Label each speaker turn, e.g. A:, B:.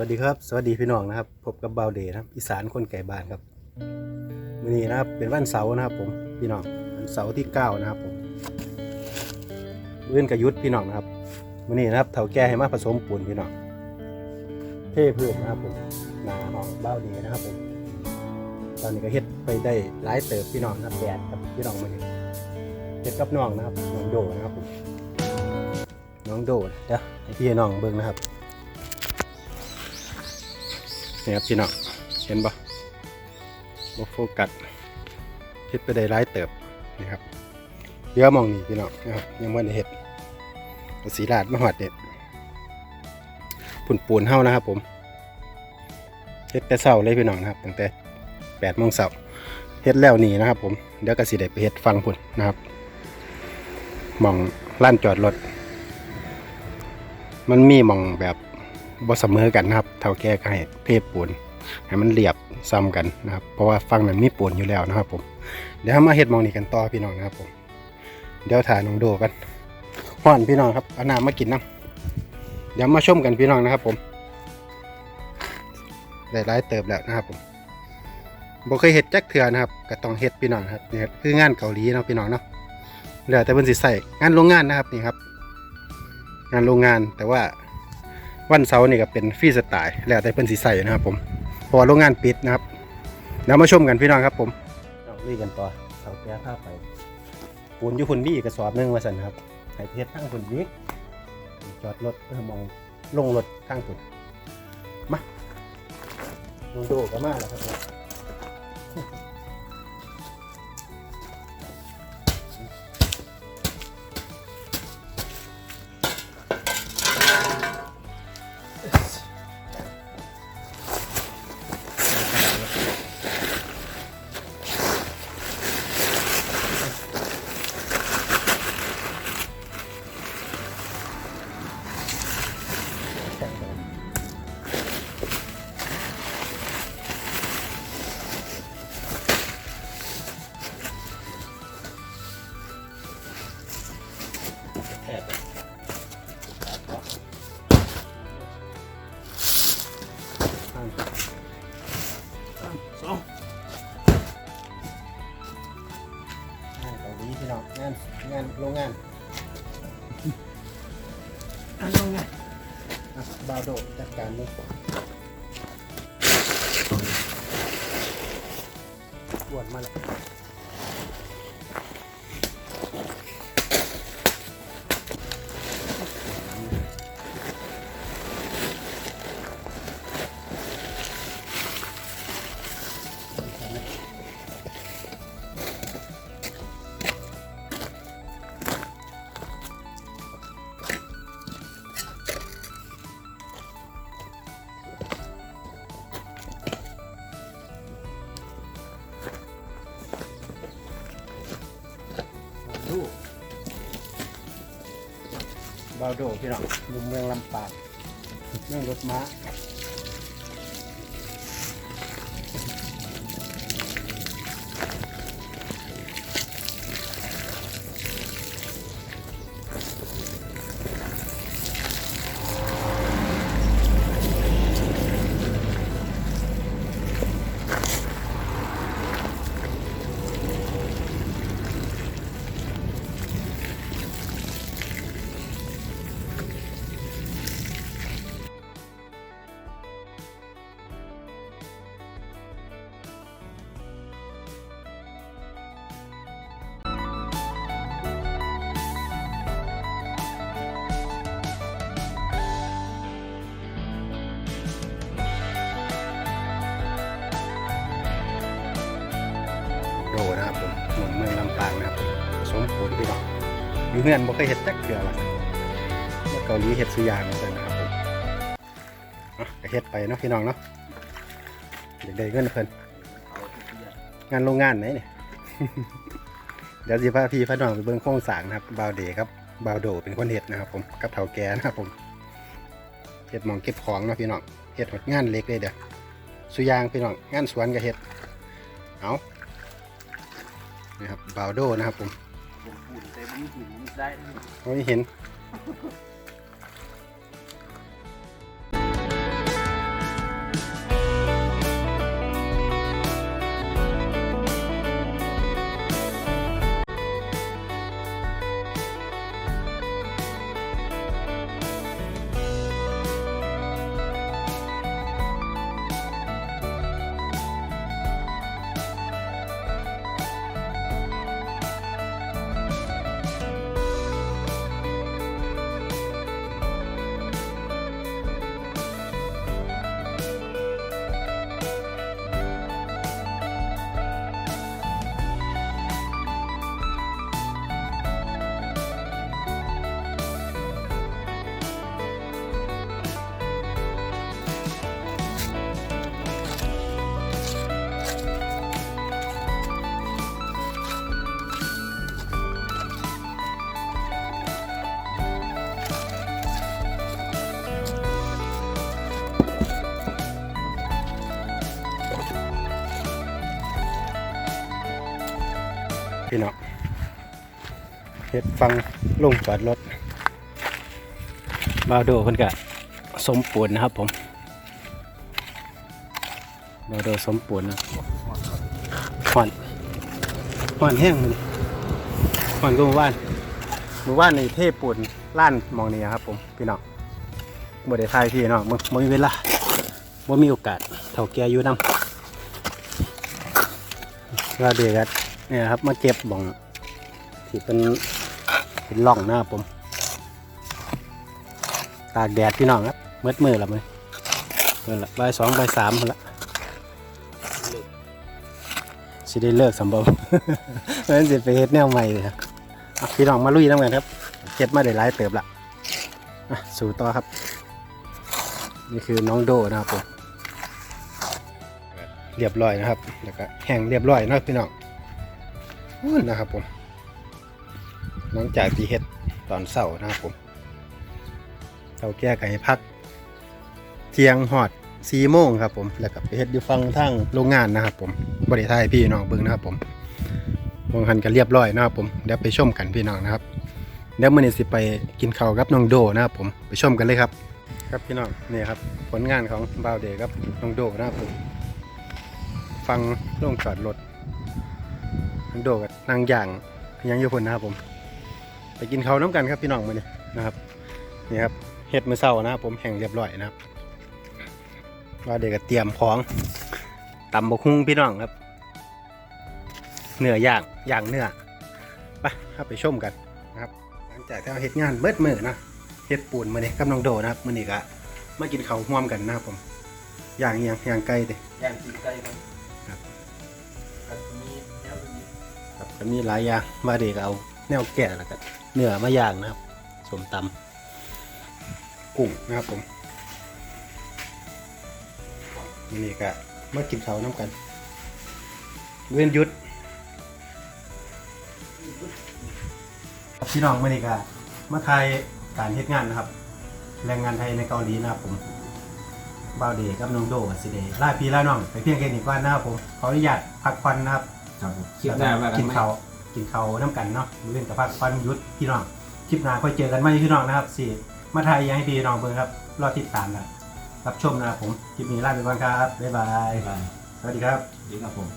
A: วัสดีครับ สวัสดีพี่น้องนะครับพบกับเบาเดย์นะครับ อีสานคนไก่บ้านครับวันนี้นะครับเป็นวันเสาร์นะครับ ผมพี่น้องวันเสาร์ที่เก้านะครับผมเอื้นกระยุทธพี่น้องนะครับวันนี้นะครับเถาแก่ให้มาผสมปูนพี่น้องเท่พื้นนะครับผมหนาห้องเบาเดย์นะครับผมตอนนี้ก็เฮ็ดไปได้หลายเติบพี่น้องนะครับแดดครับพี่น้องมาเห็นเฮ็ดกับน้องนะครับน้องโดนะครับผมน้องโดเดี๋ยวให้พี่น้องเบิ่งนะครับ นี่ครับพี่น้องเห็นปะบโฟกัสเฮ็ดไปได้หลายเติบนี่ครับเรือมองนี่พี่น้องนะครับยังไม่ได้เฮ็ดสีลาดมาหอดเด็ดปุ่นปูนเฮานะครับ ผมเฮ็ดแต่เช้าเลยพี่น้องนะครับตั้งแต่แปดโมงเช้าเฮ็ดแล้วนี่นะครับ ผมเดี๋ยวกสิได้ไปเฮ็ดฟังพุ่นนะครับมองล้านจอดรถมันมีมองแบบ บ่เสมอกันนะครับ เท่าแก่ก็ให้เทปูนให้มันเรียบซ้ำกันนะครับ เพราะว่าฟังนั้นมีปูนอยู่แล้วนะครับผม เดี๋ยวมาเฮ็ดมองนี้กันต่อพี่น้องนะครับผม เดี๋ยวถ่ายน้องโดกันฮ้อนพี่น้องครับเอาน้ำมากินน้ำเดี๋ยวมาชมกันพี่น้องนะครับ ผมได้หลายเติบแล้วนะครับผมบ่เคยเฮ็ดแจักเทื่อนะครับก็ต้องเฮ็ดพี่น้องครับนี่ยคืองานเกาหลีเนาะพี่น้องเนาะแล้วแต่เพิ่นสิใส่งานโรงงานนะครับนี่ครับ งานโรงงานแต่ว่า วันเสาร์นี่ก็เป็นฟรีสไตล์แล้วแต่เพิ่นสิใส่นะครับผมพราะว่าโรงงานปิดนะครับเดี๋ยวมาชมกันพี่น้องครับผมเอาลุยกันต่อเสาแก้ผ้าไปปูนอยู่คนบี้กระสอบนึงว่าสั่นครับให้เพชรทั้งคนยิกจอดรถเพื่อมองลงรถทั้งคนมาลงโดก็มาแล้วครับ สามสองงานเกาหลีพี่น้องงานงานโรงงานงานโรงงานอะบาวโดดจัดการเลยปวดมาแล้ว บาวโดพี่น้องมุมเมืองลำปางเมืองรถม้า ผสมปูนพี่น้องอยู่เงื่อนบ่เคยเห็ดแจักเกลือว่าซั่นแล้วเกาหลีเห็ดสุยางว่าซั่นนะครับผมก็เห็ดไปเนาะพี่น้องเนาะเด็กๆเงินเพิ่นงานโรงงานไหนเนี่ยเดี๋ยวสิพาพี่พาน้องไปเบิ่งโครงสร้างนะครับบาวเดครับบาวโดเป็นคนเห็ดนะครับผมกับเฒ่าแก่นะครับผมเห็ดหมองเก็บของเนาะพี่น้องเห็ดหดงานเล็กเลยเด้อสุยางพี่น้องงานสวนก็เห็ดเอานะครับบาวโดนะครับผม
B: ผมพูดแต่มันหินได้
A: ไม่เห็น พี่น้องเฮ็ดฟังลงจอดรถบาวโดเพิ่นก็สมปูนนะครับผมบาวโดสมปูนนะห่อนห่อนแห้งมันห่อนก็เมื่อวานมือวานในเทปูนล้านมองนี้ครับผมพี่น้องบ่ได้ทายพี่น้องบ่มีเวลาบ่มีโอกาสเท่าแก่อยู่นำก็เดียวก็ เนี่ยครับมาเก็บบ่องที่เป็นเป็นร่องหนะครับผม ตากแดดพี่น้องครับมืดมือละมือมือละใบสองใบสามพุ่นละสิได้เลิกสำบาเพราะฉะนั้นสิไปเฮ็ดแนวใหม่เลยครับพี่น้องมาลุยน้ำกันครับ เก็บมาได้หลายเติบละสู่ต่อครับ นี่คือน้องโดนะครับผมเรียบร้อยนะครับ แล้วก็แห้งเรียบร้อยนะพี่น้อง อู้นนะครับผมหลังจากที่เฮ็ดตอนเช้านะครับผมเราแก้ไก่พัก เที่ยงหอดสี่โมงครับ ผมแล้วก็ไปเฮ็ดอยู่ฟังทางโรงงานนะครับ ผมบริทายพี่น้องเบิ่งนะครับผมวงหันกันเรียบร้อยนะครับผมเดี๋ยวไปชมกันพี่น้องนะครับเดี๋ยวมื้อนี้สิไปกินข้าวกับน้องโดนะครับผมไปชมกันเลยครับ ครับพี่น้องนี่ครับ ผลงานของบ่าวเดย์ครับน้องโดนะครับผมฟังโรงจอดรถน้องโดก นางย่างยังอยู่พุ่นนะครับผม ไปกินข้าวน้ำกันครับพี่น้องมื้อนี้นะครับนี่ครับเฮ็ดมือเศร้านะครับผมแห้งเรียบร้อยนะครับว่าเด็กก็เตรียมของตำบกฮุ่งพี่น้องครับเนื้อย่างย่างเนื้อไปครับไปชมกันนะครับ หลังจากที่เราเฮ็ดงานเบิดมือนะเฮ็ดปูนมาเนี่ยกับน้องโดนะครับมื้อนี้ก็มากินข้าวร่วมกันนะครับผมย่างเอียงย่างไก่เด้
B: ย่างตีนไก่ครับ
A: ครับ ก็มีหลายอย่างมาเด็กเอาแนวแกะแล้วก็เนื้อมาย่างนะครับสมตำกุ้งนะครับผมนนี้ก็มากินข้าน้ำกันเว้นยุดพี่น้องวันนี้ก็มาไทยการเฮ็ดงานนะครับ แรงงานไทยในเกาหลีนะครับผมบ่าวเดกับน้องโดกับสิเดล่าพี่ล่าน้อง ไปเพียงแค่นี้ก่อนนะครับผมขออนุญาตพักผ่อนนะครับ
B: ครับผมคลิปหน้าว่ากัน
A: กิน
B: ไหม
A: เขาวกินเขาวน้ำกันเนาะเล่นกับพักฟันยุทธพี่น้องคลิปหน้าค่อยเจอกันไหมพี่น้องนะครับสี่มาไทยยังให้พี่น้องเบิ่งครับรอติดตามนะรับชมนะครับผมคลิปนี้ลาไปก่อนครับบ๊ายบาย
B: บ๊ายบาย
A: สวัสดีครับ
B: ดีครับผม